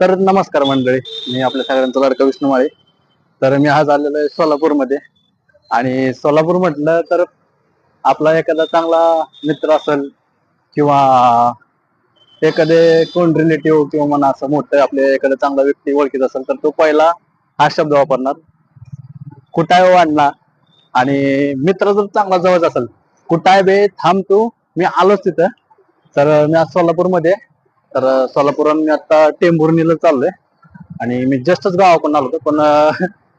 तर नमस्कार मंडळी मी आपल्या सगळ्यांचा लाडका विष्णू माळे तर मी आज आलेलो आहे सोलापूरमध्ये. आणि सोलापूर म्हटलं तर आपला एखादा चांगला मित्र असेल किंवा एखादे कोण रिलेटिव्ह किंवा म्हणा असं मोठं आपले एखादा चांगला व्यक्ती ओळखीत असेल तर तो पहिला हा शब्द वापरणार. कुठाय हो वाढला आणि मित्र जर चांगला जवळच असेल कुठाय बे थांब तू मी आलोच तिथं. तर मी आज सोलापूरमध्ये तर सोलापूरहून मी आता टेंभुर्णीला चाललोय. आणि मी जस्टच गावाकडून आलो होतो पण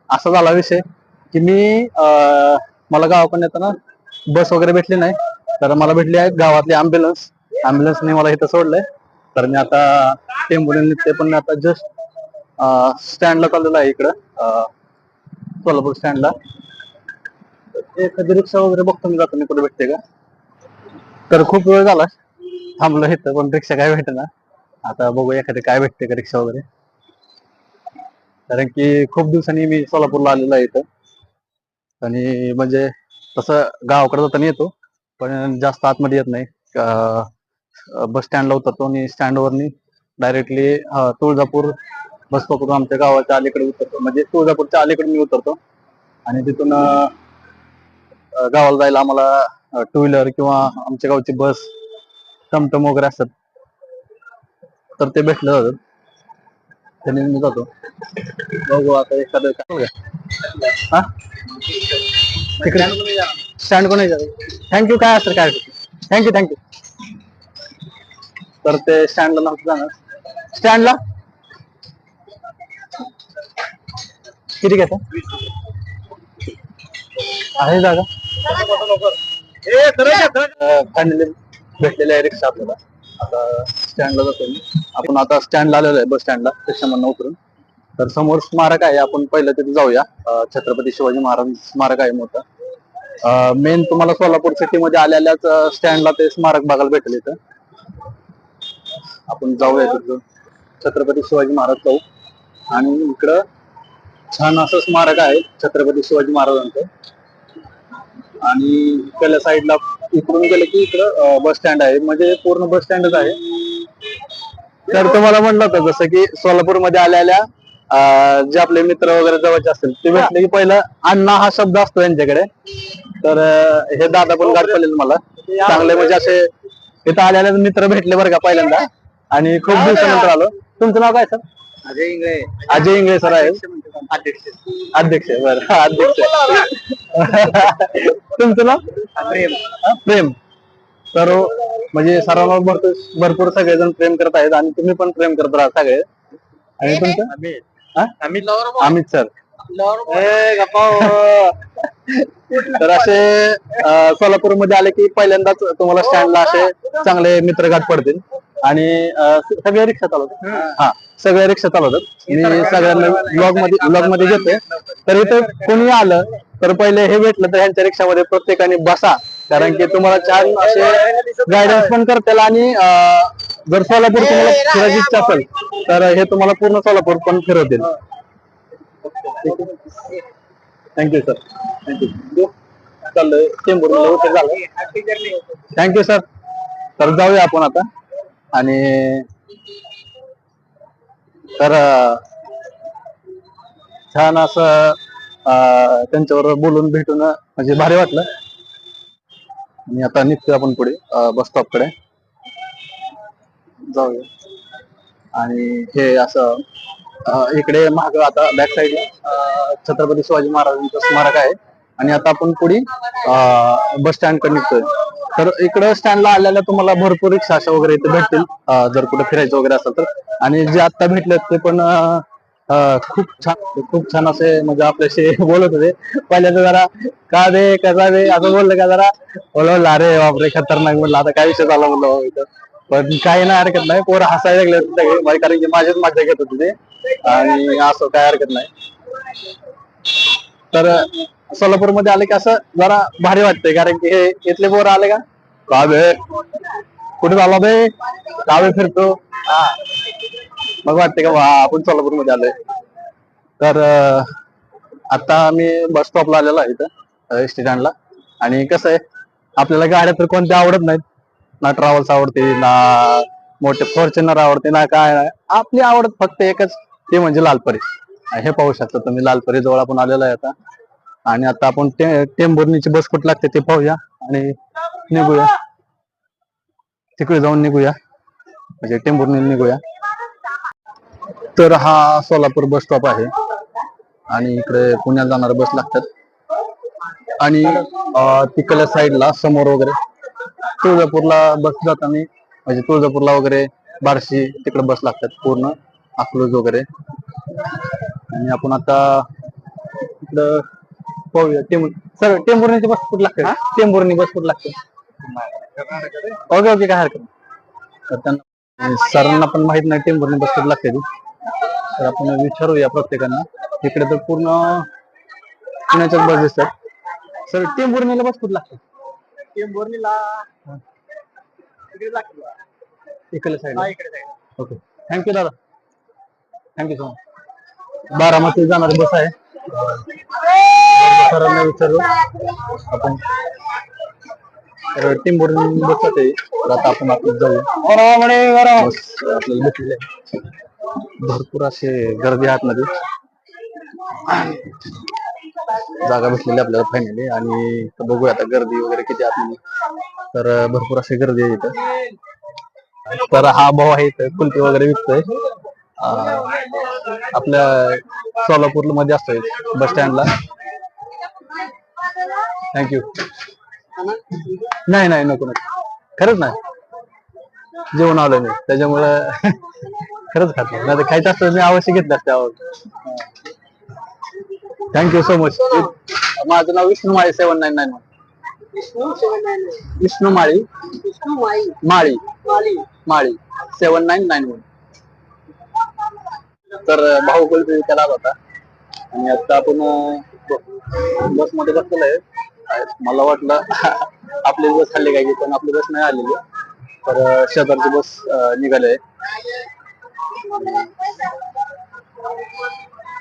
असा झाला विषय की मी मला गावाकडून येताना बस वगैरे भेटली नाही. तर मला भेटली आहे गावातली अँब्युलन्स अँब्युलन्सने मला इथं सोडलंय. तर मी आता टेंभुर्णी निघते पण मी आता जस्ट स्टँडला चाललेलो आहे इकडं सोलापूर स्टँडला एखादी रिक्षा वगैरे बघतो मी जातो मी कुठे भेटते का? तर खूप वेळ झाला. थांबलो इथं पण रिक्षा काय भेटेना. आता बघू एखादी काय भेटते का रिक्षा वगैरे. कारण की खूप दिवसांनी मी सोलापूरला आलेलो आहे इथं. आणि म्हणजे तसं गावाकडे जाताना येतो पण जास्त आतमध्ये येत नाही. बस स्टँडला उतरतो आणि स्टँडवरनी डायरेक्टली तुळजापूर बस पकडून आमच्या गावाच्या अलीकडे उतरतो. म्हणजे तुळजापूरच्या अलीकडे मी उतरतो. आणि तिथून गावाला जायला आम्हाला टू व्हीलर किंवा आमच्या गावची बस टमटम वगैरे असतात. तर ते भेटलं जातं त्याने मी जातो. बघू आता एखादं काय हा? तिकडे? स्टँड कोण थँक्यू काय असेल काय थँक्यू थँक्यू तर ते स्टँडला नव्हतं जाणार. स्टँडला किती घेता आहे जागा. फायनली भेटलेली आहे रिक्षा आपल्याला. आता स्टँडला जातो मी. आपण आता स्टँडला आलेलो आहे बस स्टँडला रिक्षामधनं उतरून. तर समोर स्मारक आहे आपण पहिलं तिथे जाऊया. छत्रपती शिवाजी महाराज स्मारक आहे मोठं. मेन तुम्हाला सोलापूर सिटी मध्ये आलेल्याच स्टँडला ते स्मारक बघायला भेटेल इथं. आपण जाऊया तिथं. छत्रपती शिवाजी महाराज चौक आणि इकडं छान असं स्मारक आहे छत्रपती शिवाजी महाराजांचं. आणि इकडल्या साईडला इकडून गेलं की इकडं बस स्टँड आहे. म्हणजे पूर्ण बस स्टँडच आहे. तर तुम्हाला म्हणलं होतं जसं की सोलापूरमध्ये आलेल्या अं, जे आपले मित्र वगैरे जवळचे असतील ते भेटले की पहिलं अण्णा हा शब्द असतो यांच्याकडे. तर अं, हे दादा पण गाठ पडलेले मला. चांगले म्हणजे असे इथं आलेले मित्र भेटले बरं का पहिल्यांदा. आणि खूप दिवसानंतर आलो. तुमचं नाव काय सर? अजय इंगळे. अजय इंगळे सर आहे. अध्यक्ष अध्यक्ष. बरं. अध्यक्ष. तुमचं नाव? प्रेम. प्रेम. तर म्हणजे सर्वांना भरपूर भरपूर सगळेजण प्रेम करत आहेत आणि तुम्ही पण प्रेम करत राहा सगळे. आणि तुमचं? अमित. हा? सर. ए गप्पा तर असे अं, सोलापूरमध्ये आले की पहिल्यांदाच तुम्हाला स्टँडला असे चांगले मित्र गाठ पडतील. आणि अं, स- सगळे रिक्षा चालवतात. हा. सगळे रिक्षा चालवतात. मी सगळ्यांना ब्लॉगमध्ये ब्लॉगमध्ये घेते तर इथं कोणी आलं तर पहिले हे भेटलं तर ह्यांच्या रिक्षामध्ये प्रत्येकाने बसा. कारण की तुम्हाला छान असे गायडन्स पण करतील आणि जर सोलापूर तुम्हाला फिरायची इच्छा असेल तर हे तुम्हाला पूर्ण सोलापूर पण फिरवतील. थँक्यू सर थँक्यू चाललंय. उशीर झाला थँक्यू सर तर जाऊया आपण आता. आणि तर छान असं अं, त्यांच्यावर बोलून भेटून म्हणजे भारी वाटलं. आणि आता निघतोय आपण पुढे बस स्टॉपकडे. जाऊया. आणि हे असं इकडे माग आता बॅक साईडला छत्रपती शिवाजी महाराजांचं स्मारक आहे. आणि आता आपण पुढे बस स्टँडकडे निघतोय. तर इकडे स्टँडला आलेल्या तुम्हाला भरपूर रिक्षा अशा वगैरे इथे भेटतील. जर कुठे फिरायचं वगैरे असेल तर. आणि जे आता भेटलेत ते पण खूप छान खूप छान असे म्हणजे आपल्याशी बोलत होते. पहिल्यांदा जरा का दे कसा दे असं बोललं का जरा? बोलवलं अरे बापरे खतरनाक म्हणलं आता काय विषय झाला म्हणलं इथं? पण काही नाही हरकत नाही पोरं हसायला लागले होते सगळे. कारण की माझीच मजा घेत होते ते. आणि असं काय हरकत नाही. तर सोलापूरमध्ये आले की असं जरा भारी वाटतंय. कारण की हे इथले पोरं आले का? का बे कुठे झाला बे का फिरतो? हा. मग वाटते का वा आपण सोलापूरमध्ये आलोय. तर आता मी बस स्टॉपला आलेलो आहे इथं एस टी स्टँडला. आणि कसं आहे आपल्याला गाड्या तर कोणत्या आवडत नाहीत. ना ट्रॅव्हल्स आवडते ना मोठे फॉर्च्युनर आवडते ना काय आपली आवडत फक्त एकच ते म्हणजे लालपरी. हे पाहू शकता तुम्ही लालपरी जवळ आपण आलेलो आहे आता. आणि आता आपण टेंबुर्णीची बस कुठ लागते ते पाहूया. आणि निघूया. तिकडे जाऊन निघूया. म्हणजे टेंबुर्नी निघूया. तर हा सोलापूर बस स्टॉप आहे. आणि इकडे पुण्याला जाणारे बस लागतात. आणि तिकडल्या साईडला समोर वगैरे तुळजापूरला बस जाताना म्हणजे तुळजापूरला वगैरे बार्शी तिकडे बस लागतात पूर्ण अकलूज वगैरे. आणि आपण आता इकडं पाहूया टेंबूर सर टेंभुर्णीची बस कुठं लागते? टेंभुर्णी बस कुठं लागते? ओके ओके काय हरकत त्यांना सरांना पण माहीत नाही टेंभुर्णी बस कुठं लागते तर आपण विचारूया प्रत्येकांना. इकडे तर पूर्ण पुण्याच्याच बस दिसतात सर टेंभुर्णीला बस कुठं लागते टेंभुर्णीला इकडे लागते बा. इकडे साईड इकडे जायचं. ओके थँक्यू दादा. Thank you so much Baramati जाणारी बस आहे. सरांना विचारू. आपण तर टिंबुर्णी बस आहे. तर आता आपण आपण जाऊया बस आपल्याला भेटलेली आहे. भरपूर असे गर्दी आतमध्ये जागा भेटलेली आपल्याला फायनली आणि बघूया आता गर्दी वगैरे किती आतमध्ये तर भरपूर अशी गर्दी आहे इथं. तर हा भाऊ आहे इथं कुलपी वगैरे विकतोय. आपल्या सोलापूरमध्ये असतोय बस स्टँडला थँक्यू नाही नाही नको नको. खरंच नाही. जेवण आलं मी. त्याच्यामुळं खरंच खात नाही. नाही खायचं असतं मी अवश्य घेतलं असतं आवड थँक्यू सो मच माझं नाव Vishnu Mali seven nine nine Vishnu seven nine Vishnu Mali. Mali. Mali. Seven nine nine one. तर अं, भाऊ कुलपी विकायला आला होता. आणि आता आपण बसमध्ये बसलेलो आहे. मला वाटलं आपली बस खाल्ली काय की पण आपली बस नाही आलेली. तर शेजारची बस निघाली आहे.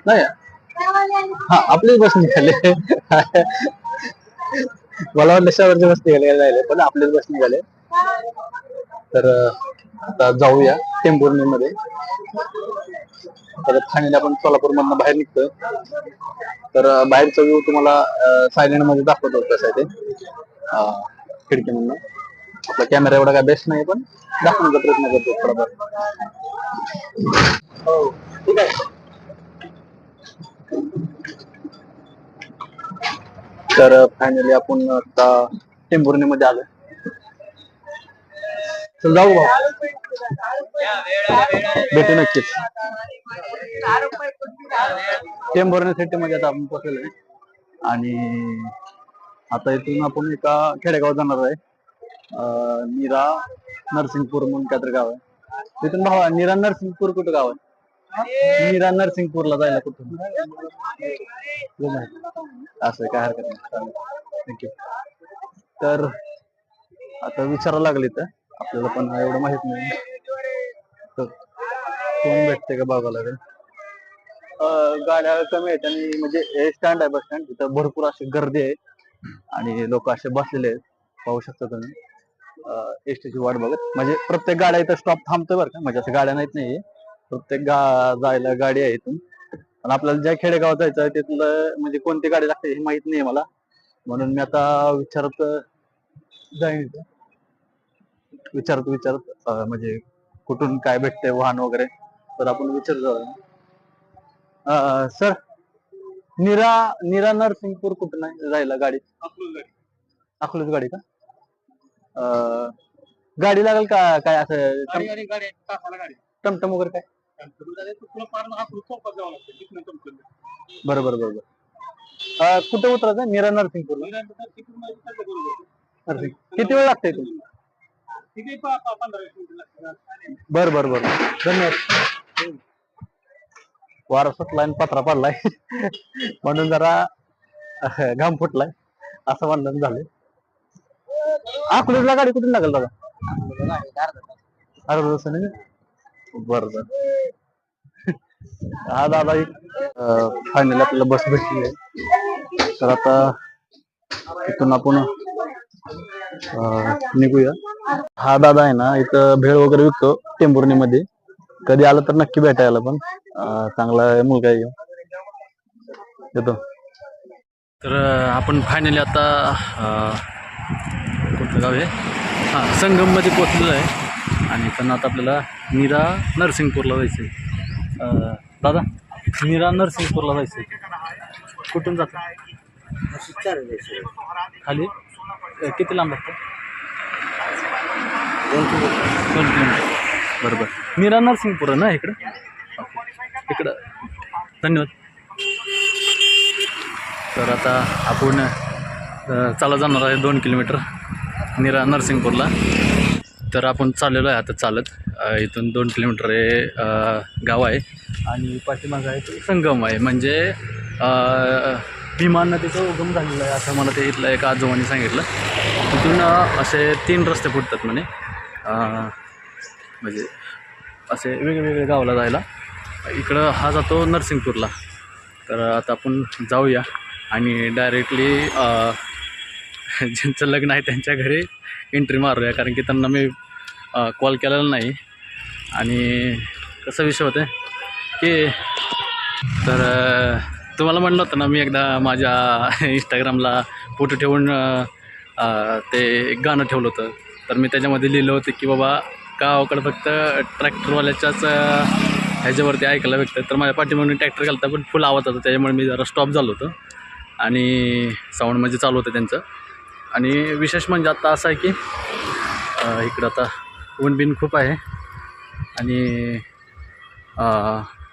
नाही. हा आपली बस निघाले मला वाटलं बसने बस निघाली जायला पण आपलीच बस निघाले तर आता जाऊया टेंभुर्णीमध्ये. तर ठाण्याला आपण सोलापूर मधनं बाहेर निघतोय. तर बाहेरचा व्ह्यू तुम्हाला सायलेंटमध्ये दाखवतो कसं आहे ते. खिडकी म्हणून. आपला कॅमेरा एवढा काय बेस्ट नाही पण दाखवण्याचा प्रयत्न करतो थोडाफार. हो, ठीक आहे. तर फायनली आपण आता टेंभुर्णीमध्ये आलो चल जाऊ भाऊ. भेटू नक्कीच. टेंभुर्णी सिटी मध्ये आता आपण पोहोचलेलो आहे. आणि आता इथून आपण एका खेडेगाव जाणार आहे. अं, नीरा नरसिंगपूर म्हणून काहीतरी गाव आहे. तिथून भावा नीरा नरसिंगपूर कुठं गाव आहे? नीरा नरसिंगपूरला जायला कुठून माहिती? असं आहे, काय हरकत नाही. थँक्यू तर आता विचारायला लागले तर आपल्याला पण एवढं माहीत नाही. तर कोण भेटते का बघायला लागेल? अं, गाड्या कमी आहेत आणि म्हणजे हे स्टँड आहे बस स्टँड तिथं भरपूर अशी गर्दी आहे. आणि लोक असे बसलेले आहेत. पाहू शकता तुम्ही. एस ची वाट बघत. म्हणजे प्रत्येक गाड्या इथं स्टॉप थांबतोय बरं का. म्हणजे असं गाड्या नाहीत नाही प्रत्येक गा जायला गाडी आहे इथून. पण आपल्याला ज्या खेडेगावात जायचं आहे तिथलं म्हणजे कोणती गाडी लागते हे माहीत नाही मला. म्हणून मी आता विचारत जाईन इथं. विचारत विचारत म्हणजे कुठून काय भेटतंय वाहन वगैरे. तर आपण विचारत सर निरा निरा नरसिंगपूर कुठून आहे? जायला गाडी. अकलूज गाडी का? अं, गाडी लागेल का? काय असं गाडी गाडी गाडी. तासाला गाडी. टमटम वगैरे काय? तुला पार हाकलून चौकात जावं लागतं? तिथनं चौकात. बरोबर बरोबर अं, कुठे उतरायचं? नरसिंगपूरला? बरोबर. नरसिंग किती वेळ लागतंय तुम्ही तिथे पा- पा- पंधरा वीस मिनिटं लागतात. बर बर बर. धन्यवाद. वारा सुटलाय आणि पत्रा पडलाय. म्हणून जरा अह, घाम फुटलाय. असं म्हणणं झालं अकलूजला गाडी कुठून लागेल दादा? अर्धा तासाने बर बर. हा दादा एक फायनल आपल्याला बस भेटली आहे. तर आता इथून आपण निघूया. हा दादा आहे ना इथं भेळ वगैरे विकतो टेंभुर्णीमध्ये. कधी आलं तर नक्की भेटायला पण. चांगला मुलगा आहे. येतो. तर आपण फायनली आता कुठलं गाव आहे. हां संगममध्ये पोचलेलं आहे. आणि पण आता आपल्याला निरा नरसिंगपूरला जायचं आहे दादा निरा नरसिंगपूरला जायचं आहे कुठून जातं? खाली? किती लांब लागतं दोन किलोमीटर. बरोबर. मीरा नरसिंगपूर आहे ना इकडं? इकडं. धन्यवाद. तर आता आपण चाला जाणार आहे दोन किलोमीटर. निरा नरसिंगपूरला. तर आपण चाललेलो आहे आता चालत. इथून दोन किलोमीटर हे गाव आहे. आणि पाठीमाग आहे संगम आहे. म्हणजे भीमान भीमा नदीचा उगम झालेला आहे असं मला ते इथलं एका आजोबांनी सांगितलं. तिथून असे तीन रस्ते फुटतात म्हणे. म्हणजे असे वेगवेगळे गावाला जायला. इकडं हा जातो नरसिंगपूरला. तर आता आपण जाऊया. आणि डायरेक्टली ज्यांचं लग्न आहे त्यांच्या घरी एंट्री मारूया. कारण की त्यांना मी कॉल केलेला नाही. आणि कसं विषय होतं की तर तुम्हाला म्हणलं होतं ना मी एकदा माझ्या इंस्टाग्रामला फोटो ठेवून ते एक गाणं ठेवलं होतं. तर मी त्याच्यामध्ये लिहिलं होतं की बाबा गावाकडं फक्त ट्रॅक्टरवाल्याच्याच ह्याच्यावरती ऐकायला भेटतं तर माझ्या पाठीमागून ट्रॅक्टर घालता पण फुल आवाज होता त्याच्यामुळे मी जरा स्टॉप झालो होतो. आणि साऊंड म्हणजे चालू होतं त्यांचं. आणि विशेष म्हणजे आता असं आहे की इकडं आता ऊन बिन खूप आहे. आणि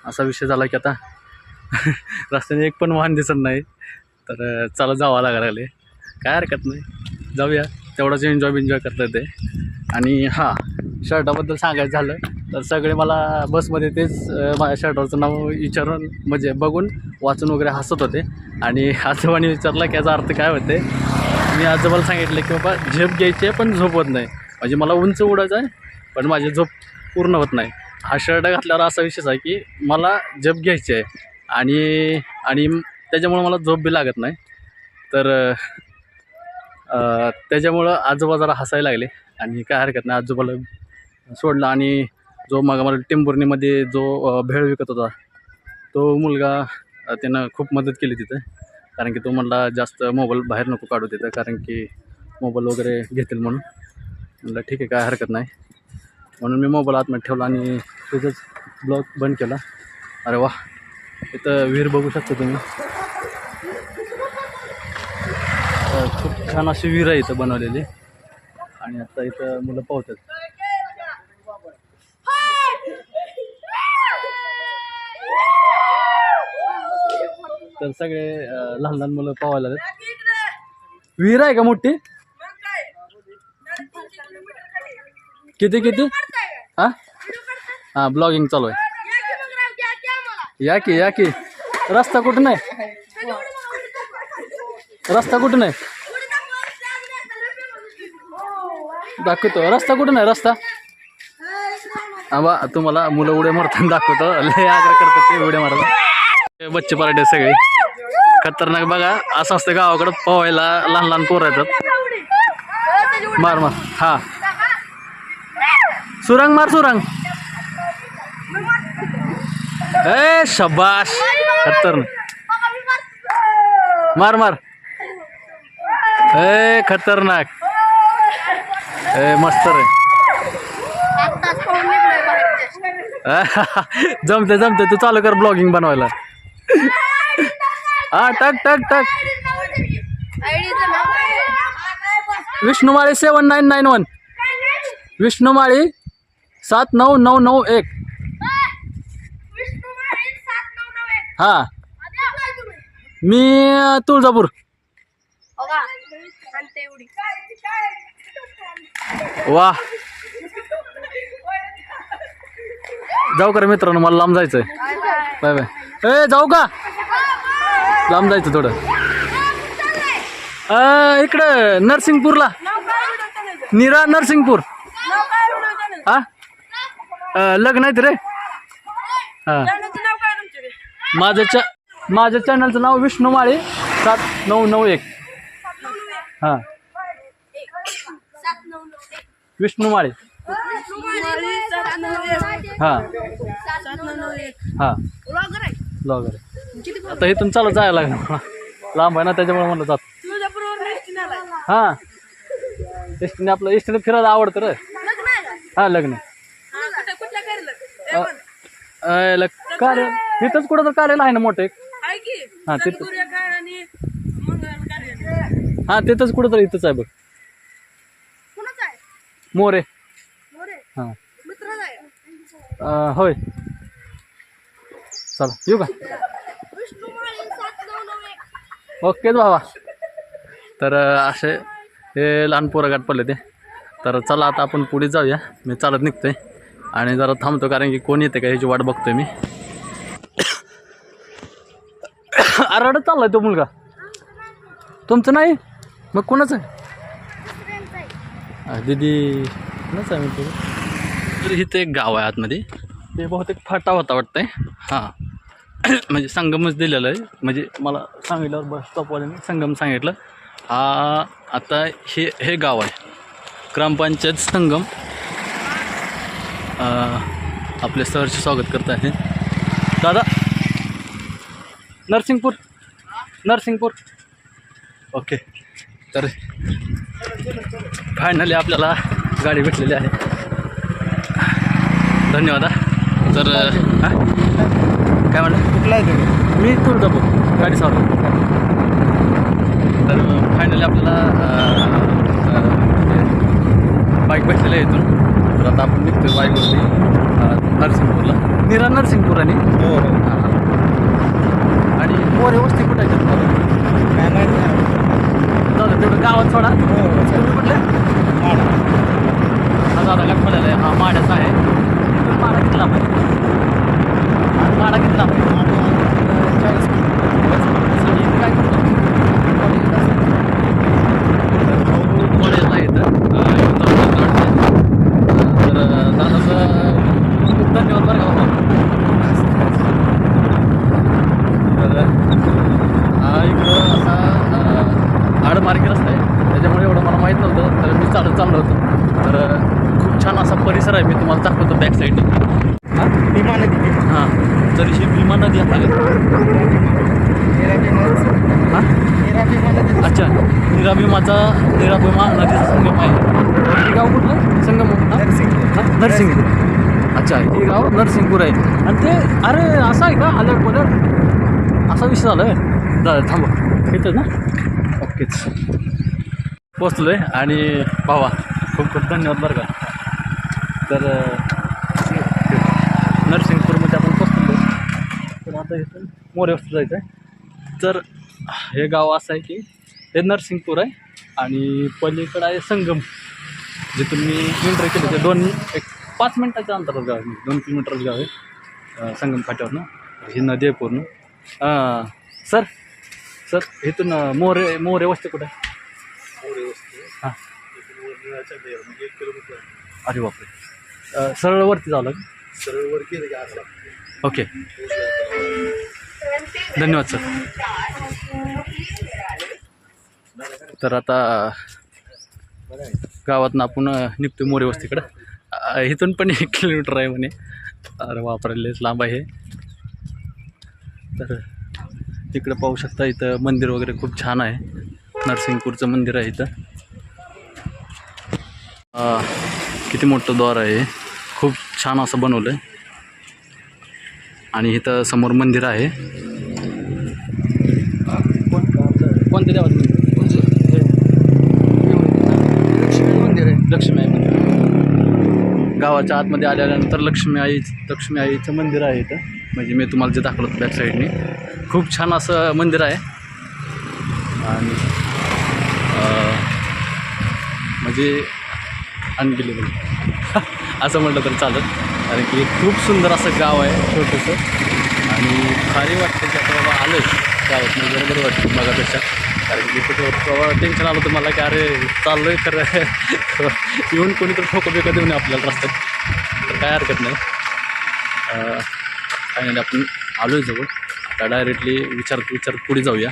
असा विषय झाला की आता रस्त्याने एक पण वाहन दिसत नाही. तर चला जावं लागायला लागले. काय हरकत नाही. जाऊया. तेवढाच एन्जॉय बिन्जॉय करता येते. आणि हां शर्टाबद्दल सांगायचं झालं तर सगळे मला बसमध्ये तेच माझ्या शर्टाचं नाव विचारून म्हणजे बघून वाचून वगैरे हसत होते. आणि आजोबाने विचारलं की याचा अर्थ काय होते? मी आजोबाला सांगितलं की बाबा झेप घ्यायची आहे पण झोप होत नाही. म्हणजे मला उंच उडायचं आहे पण माझी झोप पूर्ण होत नाही. हा शर्ट घातल्यावर असा विशेष आहे की मला झेप घ्यायची आहे आणि आणि त्याच्यामुळं मला झोप बी लागत नाही. तर त्याच्यामुळं आजोबा जरा हसायला लागले आणि काय हरकत नाही आजोबाला सोडला आणि जो मग मला टेंबुर्णीमध्ये जो भेळ विकत होता तो मुलगा त्यानं खूप मदत केली तिथं. कारण की तो म्हणला जास्त मोबाईल बाहेर नको काढू तिथं कारण की मोबाईल वगैरे घेतील म्हणून. म्हणलं ठीक आहे काय हरकत नाही. म्हणून मी मोबाईल आतमध्ये ठेवला आणि तिथंच ब्लॉग बंद केला. अरे वा इथं विहीर बघू शकता तुम्ही. खूप छान अशी विहीर आहे इथं बनवलेली. आणि आता इथं मुलं पावतात तर सगळे लहान लहान मुलं पोहायला लागतात विहीर आहे का मोठी? किती किती? हा? हा ब्लॉगिंग चालू आहे. या की या की रस्ता कुठं आहे. रस्ता कुठं आहे. दाखवतो. रस्ता कुठं आहे रस्ता? हा बा तुम्हाला मुलं उड्या मारताना दाखवतो. लय आग्रह करतात ते उड्या मारतात बच्चे पार्टे सगळे. खतरनाक बघा असं असतं गावाकडं पोहायला लहान लहान पोरं येतात. मार मार. हा. सुरंग मार सुरंग. ए शबाश खतरनाक. मार मार. ए खतरनाक. ए मस्त रे. जमते जमते तू चालू कर ब्लॉगिंग बनवायला. हा टक टक टक. Vishnu Mali seven nine nine one Vishnu Mali सात नऊ नऊ नऊ एक. हा. मी तुळजापूर. वा. जाऊ का रे मित्रांनो मला लांब जायचंय. Bye bye. ए जाऊ का? लांब जायचं थोडं. इकडं नरसिंगपूरला. नीरा नरसिंगपूर. हा? लग्न आहेत रे. हा. माझं च माझ्या चॅनलचं नाव विष्णू माळी सात नऊ नऊ एक. हां. विष्णू माळी. हां. सात नऊ नऊ एक हां. ब्लॉगर आहे. किती आता इथून चालत जायला लागलं मला. लांब आहे ना त्याच्यामुळे म्हणलं जात. तुळजापूरवर एसटी आला हां. एसटीने आपलं एसटीने फिरायला आवडतं रे. लग्न आहे का हां लग्न. हा, कुठं कुठल्या कार्यालयात अं, ल- कार्य इथंच कुठं तर कार्यालय आहे ना मोठं एक? आहे की? हा, तिथं. काय आणि कार्यालय. हां तिथंच कुठं तर इथंच आहे बघ. कुणाचं आहे? मोरे. मोरे? हां. होय. चला येऊ का? विष्णू माळी सात नऊ नऊ एक ओके बाबा तर असे हे लहान पोरं गाठ पडले ते. तर चला आता आपण पुढे जाऊया. मी चालत निघतोय. आणि जरा थांबतो कारण की कोण येते का ह्याची वाट बघतोय मी. अरडत चाललाय तो मुलगा. तुमचं नाही? मग कोणाचं? आहे दीदी कोणाचं आहे म्हणतो तर इथं एक गाव आहे आतमध्ये. ते बहुतेक फाटा होता वाटतंय. हां. म्हणजे संगमच दिलेलं आहे. म्हणजे मला सांगितल्यावर बस स्टॉपवाल्याने संगम सांगितलं. हा आता हे हे गाव आहे. ग्रामपंचायत संगम. आपले सरचे स्वागत करत आहे. दादा. नरसिंगपूर. नरसिंगपूर. ओके. तर फायनली आपल्याला गाडी भेटलेली आहे. धन्यवाद हा. तर हा? काय म्हणलं? कुठला आहे तुम्ही? मी तुळजापूर गाडी चालू तर फायनली आपल्याला बाईक भेटलेलं आहे इथून. तर आता आपण निघतोय बाईकवरती नरसिंगपूरला निरा नरसिंगपूर आणि? हो हो. आणि मोरे वस्ती कुठं आहे काय माहिती नाही. जाऊ तेवढं गावात सोडा. हो हो. तुम्ही कुठले? माडा. हा दादा गटपल्याला आहे हा माड्याचा आहे. चाळीस काय करतो? कॉलेजला येतं इथं जाऊन काढते. तर अं, दादाचं खूप धन्यवाद बरं का बाबा. तर हा इकडं असा अं, आडमार्गी रस्ता आहे त्याच्यामुळे एवढं मला माहीत नव्हतं तर मी चालत चाललो होतो. तर खूप छान असा परिसर आहे मी तुम्हाला दाखवतो बॅक साईडने हां भीमा नदी हां तर ही भीमा नदी आहे निरा भीमा हां निरा भीमा नदी अच्छा निराभिमाचा निराभिमा नदीचा संगम आहे. हे गाव कुठलं? संगम हा? नरसिंगपूर. अच्छा हे गाव नरसिंगपूर आहे. आणि ते अरे असं आहे का? अलर्ट पलट असा विषय झाला आहे दादा थांबा. इथं ना? ओकेच पोचलो आहे आणि भावा खूप खूप धन्यवाद बरं का. तर नरसिंगपूरमध्ये आपण पोचलो तर आता इथून मोरे वस्ती जायचं आहे तर हे गाव असं आहे की हे नरसिंगपूर आहे आणि पलीकडं आहे संगम जिथून मी एंट्री केली ते दोन एक पाच मिनटाच्या अंतरात गाव आहे. दोन किलोमीटरच गाव आहे संगम फाट्यावरनं. ही नदी आहे पूर्ण. सर सर इथून मोरे मोरे वस्ती कुठे हां. अरे बापरे. अं, सरळ वरती जावं लागेल. सरळवर केलं की आजला ओके. धन्यवाद सर. तर आता गावातनं आपण निघतो मोरे वस्तीकडं इथून पण एक किलोमीटर आहे म्हणे. अरे वापरलेच लांब आहे तर तिकडं पाहू शकता इथं मंदिर वगैरे खूप छान आहे. नरसिंगपूरचं मंदिर आहे इथं. किती मोठं द्वार आहे खूप छान असं बनवलं आहे आणि इथं समोर मंदिर आहे. कोणत्या देवाचं मंदिर लक्ष्मी मंदिर आहे लक्ष्मी आई मंदिर गावाच्या आतमध्ये आल्यानंतर लक्ष्मी आई लक्ष्मी आईचं मंदिर आहे इथं. म्हणजे मी तुम्हाला जे दाखवलं होतं बॅक साईडने खूप छान असं मंदिर आहे. आणि म्हणजे अनबिलेबल असं म्हटलं तर चालत कारण की खूप सुंदर असं गाव आहे छोटंसं. आणि भारी वाटतं की आता बाबा आलं गावात म्हणजे बरोबर वाटतं मगापेक्षा कारण की कुठं टेन्शन आलं तुम्हाला मला की अरे चाललो आहे खरं. येऊन कोणीतरी ठोकं बिकं देऊन आपल्याला रस्त्यात. तर काय हरकत नाही. काय नाही आपण आलो आहे जवळ. आता डायरेक्टली विचार विचार पुढे जाऊया.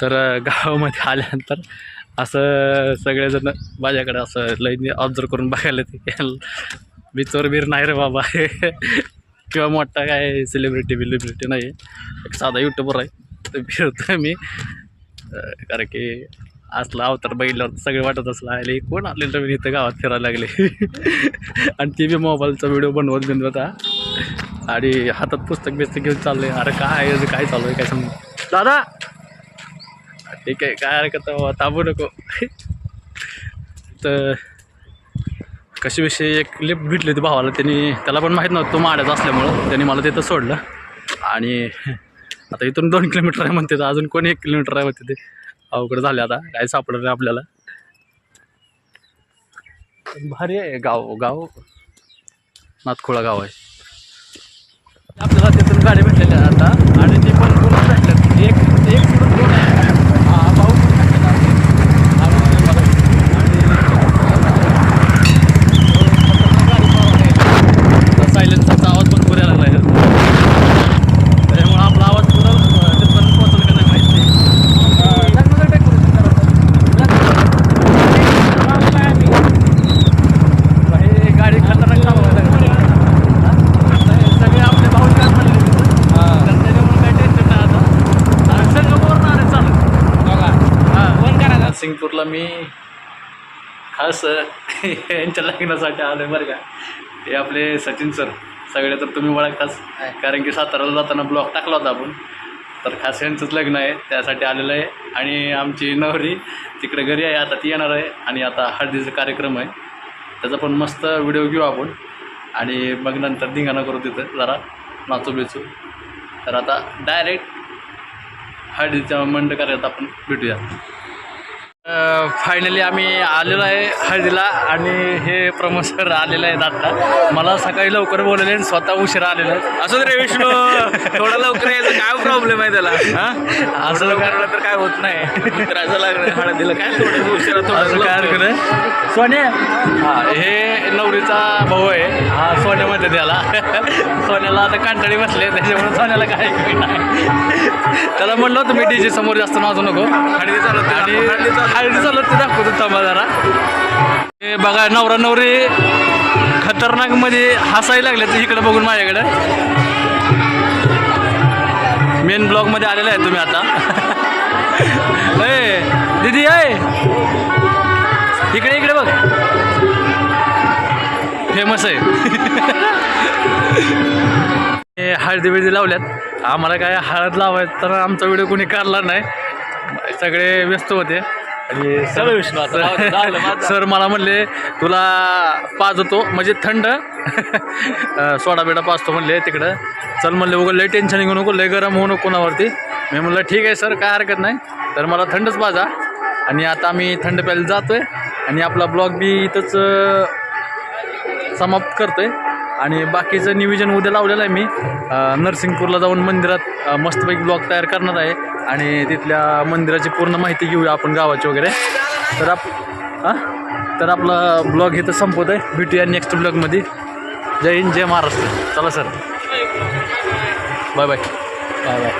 तर गावामध्ये आल्यानंतर असं सगळेजण माझ्याकडे असं लईने ऑब्झर्व करून बघायला ते मी चोरबीर नाही रे बाबा. किंवा मोठा काय सेलिब्रिटी बिलिब्रिटी नाही एक साधा युट्यूबर आहे. तर फिरतो मी कारण की असला अवतार बघितल्यावर सगळे वाटत असला आले कोण आले नवीन इथं गावात फिरायला लागले? आणि ती बी मोबाईलचा व्हिडिओ बनवत बिनवत होता आणि हातात पुस्तक बिस्तक घेऊन चाललंय. अरे काय आहे, काय चालू आहे? काय समज दादा! ठीक आहे काय हरकत थांबू नको. तर कशाविषयी एक लिफ्ट भेटली होती भावाला त्यांनी त्याला पण माहीत नव्हतं तो माड्याचा असल्यामुळं त्यांनी मला तिथं सोडलं. आणि आता इथून दोन किलोमीटर आहे म्हणते अजून कोणी एक किलोमीटर आहे म्हणते ते. अवघड झाले आता काय सापडलं नाही आपल्याला. भारी आहे गाव गाव. नाथखोळा गाव आहे. आपल्याला तिथून गाडी भेटलेली आहे आता आणि ती पण पूर्ण भेटल्यात एक एक सोडून दोन आहे हा भाऊ पण भेटलेला आहे. आणि मला- आणि सायलेन्सरचा आवाज पण पुऱ्या लागला आहे त्याच्यामुळे आपला आवाज पुरा तिथपर्यंत पोहोचला का नाही माहिती नाही. लग्नाचं decoration करायचं. हे गाडी खतरनाक चालवायला लागली. हा? नाही, सगळे आपले भाऊ काय म्हणले तर त्याच्यामुळे काही टेन्शन नाही आता आणि संगमवर नारे चालू हां सिंगपूरला मी खास यांच्या लग्नासाठी आलो आहे बरं का. हे आपले सचिन सर सगळे तर तुम्ही ओळखताच कारण की साताराला जाताना ब्लॉग टाकला होता आपण. तर खास यांचंच लग्न आहे त्यासाठी आलेलं आहे. आणि आमची नवरी तिकडे घरी आहे आता ती येणार आहे. आणि आता हळदीचा कार्यक्रम आहे. त्याचा पण मस्त व्हिडिओ घेऊ आपण. आणि मग नंतर धिंगाणा करू तिथं जरा नाचू बिचू. तर आता डायरेक्ट हळदीच्या मंड करत आपण भेटूया. फायनली आम्ही आलेलो आहे हळदीला आणि हे प्रमोद सर आलेले आहेत आता मला सकाळी लवकर बोलवले आणि स्वतः उशिरा आलेले. असं रे विष्णू थोडा लवकर यायचं काय प्रॉब्लेम आहे त्याला? हां? असं काय? करलं तर काय होत नाही. करायचं लागलं हळदीला. काय थोडं उशिरा काय थोडं हरकत आहे? सोने हां हे नवरीचा भाऊ आहे. हा सोन्या म्हणते त्याला. सोन्याला आता कांटाळी बसले त्याच्यामुळे सोन्याला काय नाही. त्याला म्हणलं होतं मी डीजे समोर जास्त नाचू नको. हळदी चालत आणि हळदी चालत ते दाखवतो थांबा जरा. हे बघा नवरा नवरी खतरनाकमध्ये हसायला लागले इकडे बघून माझ्याकडे. मेन ब्लॉगमध्ये आलेला आहे तुम्ही आता. ए दीदी आहे इकडे इकडे बघ. फेमस आहे. हळदी बिळदी लावल्यात. आम्हाला काय हळद लावायचं तर आमचा व्हिडिओ कोणी काढला नाही. सगळे व्यस्त होते. आणि सर माझं. सर मला म्हणले तुला पाजतो म्हणजे थंड. सोडा बिडा पाजतो म्हणले तिकडं. चल म्हणले उगं लय टेन्शन घेऊ नको लय गरम होऊ नको कोणावरती. मी म्हणलं ठीक आहे सर काय हरकत नाही. तर मला थंडच पाजा. आणि आता आम्ही थंड प्यायला जातोय. आणि आपला ब्लॉग बी इथंच समाप्त करतोय. आणि बाकीचं नियोजन उद्या लावलेलं आहे मी. नरसिंगपूरला जाऊन मंदिरात मस्तपैकी ब्लॉग तयार करणार आहे. आणि तिथल्या मंदिराची पूर्ण माहिती घेऊया आपण गावाची वगैरे. तर आप हां? तर आपला ब्लॉग हे तर संपवत आहे. भेटूया नेक्स्ट ब्लॉगमध्ये जय हिंद जय महाराष्ट्र. चला sir. Bye bye bye bye